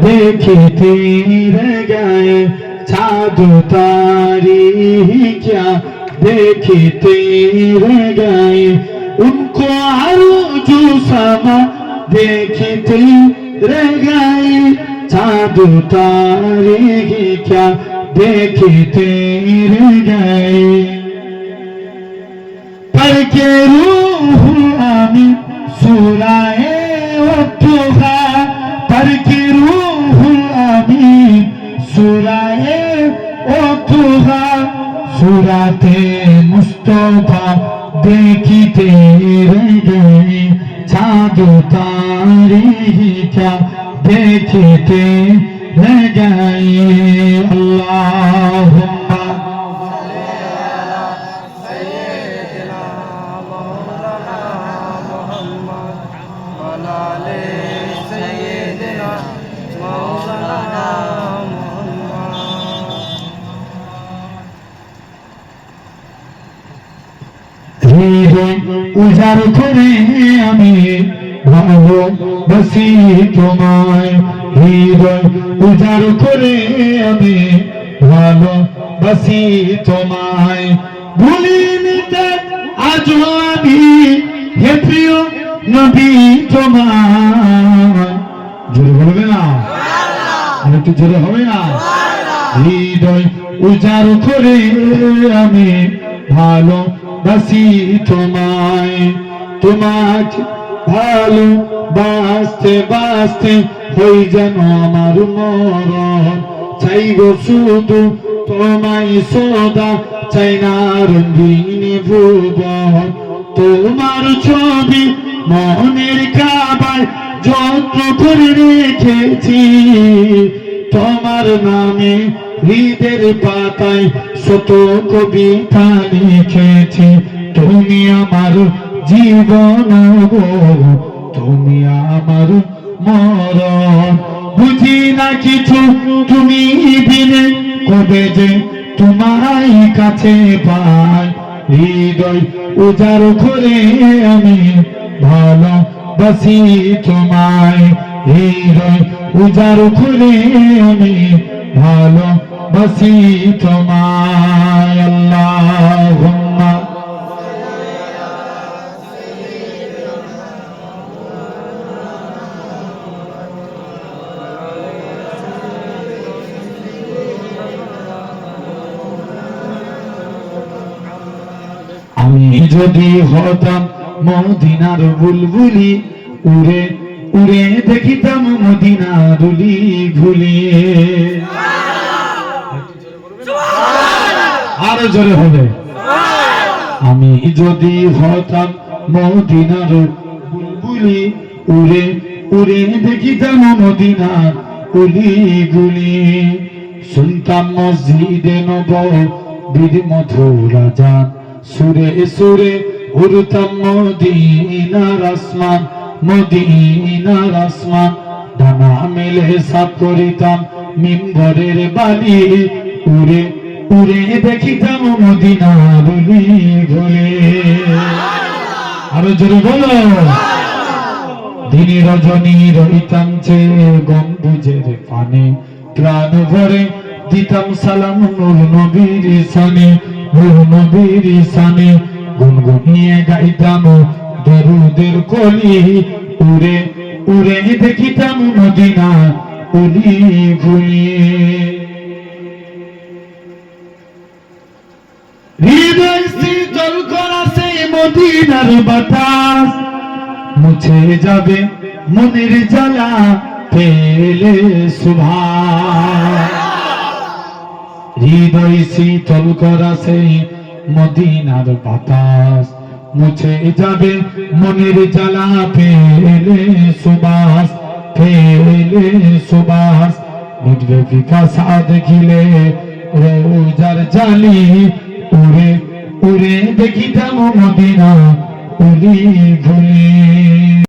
देखते रह गए जादू तारी क्या देखते रह गए उनको आरजू समा देखते रह गए जादू तारी क्या देखते रह गए पर के रूह আমি সুরায়ে হুরাতে মুস্তফা দেখিতে রে ছাদু তারিকা দেখিতে রে আল্লাহ। উজাড় করে আমি ভালো বসি তোমায় হৃদয়। উজাড় করে আমি ভালো বসি তোমায়। ভুলিনিতে আজ আমি হে প্রিয় নবী তোমায়। জোরে বলবে না? একটু জোরে হবে না? হৃদয় উজাড় করে আমি ভালো বাসি তোমায়। তোমাকে ভালো বাঁচতে বাঁচতে হই যেন আমার মরণ। চাই গো শুধু তোমায় সদা, চাই না রঙ্গিন ভুবন। তোমার ছবি মনের কাবায় যত্ন করে রেখেছি। তোমার নামে হৃদের পাতায় শত কবিতা লিখেছি তুমি আমার জীবন তুমি আমার মরণ। বুঝি না কিছু তুমি বিনে, কবে যে তোমায় কাছে পাই। হৃদয় উজাড় করে আমি ভালো বাসি তোমায়। হৃদয় উজাড় করে আমি ভালো আমি যদি হতাম মদিনার বুলবুলি উড়ে উড়ে দেখিতাম মদিনার উলি ঘুলিয়ে আরও জোরে হবে আমি যদি হতাম মদিনার বুলবুলি উড়ে উড়ে দেখিতাম মদিনার উলি গুলি শুনতাম মসজিদে নব বীর মধুরা যান সুরে সুরে উড়তাম মদিনার আসমান মদিনার আসমান। ডানা মেলে সাপ করিতাম, মিম্বরের বালি উড়ে উড়ে দেখিতাম মদিনা বলি ভুলে আরও জোরে বলো। দিনে রজনী রহিতাম চে গম্বুজের পানে, প্রাণ ভরে দিতাম সালাম নূর নবীর সানে, নূর নবীর সানে। গুনগুনিয়ে গাইতাম দরুদের কলি, উড়ে উড়ে দেখিতাম মদিনা উলি গুলিয়ে হৃদয় শীতল সেই মদিনার বাতাস মুছে যাবে মনের জ্বালা পেলে সুভাষ। হৃদয় শীতল করা সেই মদিনার বাতাস, মুছে যাবে মনের জ্বালা পেলে সুবাস পেলে সুবাস মিটবে পিপাসা দেখিলে, রোজার জালি উড়ে উড়ে দেখিতাম মদিনা উলি ভুলি